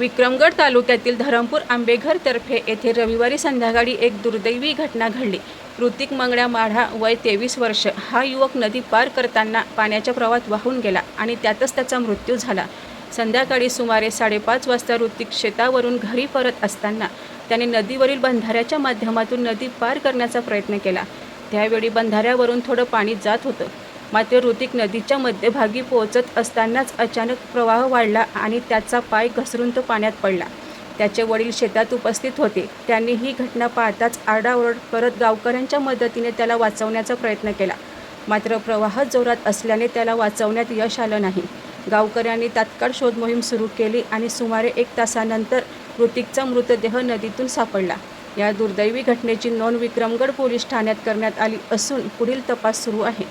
विक्रमगड तालुक्यातील धरमपूर आंबेघरतर्फे येथे रविवारी संध्याकाळी एक दुर्दैवी घटना घडली. ऋतिक मंगळ्या माढा वय तेवीस वर्ष. हा युवक नदी पार करताना पाण्याच्या प्रवाहात वाहून गेला आणि त्यातच त्याचा मृत्यू झाला. संध्याकाळी सुमारे साडेपाच वाजता ऋतिक शेतावरून घरी परत असताना त्याने नदीवरील बंधाऱ्याच्या माध्यमातून नदी पार करण्याचा प्रयत्न केला. त्यावेळी बंधाऱ्यावरून थोडं पाणी जात होतं. मात्र ऋतिक नदीच्या मध्यभागी पोहोचत असतानाच अचानक प्रवाह वाढला आणि त्याचा पाय घसरून तो पाण्यात पडला. त्याचे वडील शेतात उपस्थित होते. त्यांनी ही घटना पाहताच आरडाओरड करत गावकऱ्यांच्या मदतीने त्याला वाचवण्याचा प्रयत्न केला. मात्र प्रवाह जोरात असल्याने त्याला वाचवण्यात यश आलं नाही. गावकऱ्यांनी तात्काळ शोध मोहीम सुरू केली आणि सुमारे एक तासानंतर ऋतिकचा मृतदेह नदीतून सापडला. या दुर्दैवी घटनेची नोंद विक्रमगड पोलीस ठाण्यात करण्यात आली असून पुढील तपास सुरू आहे.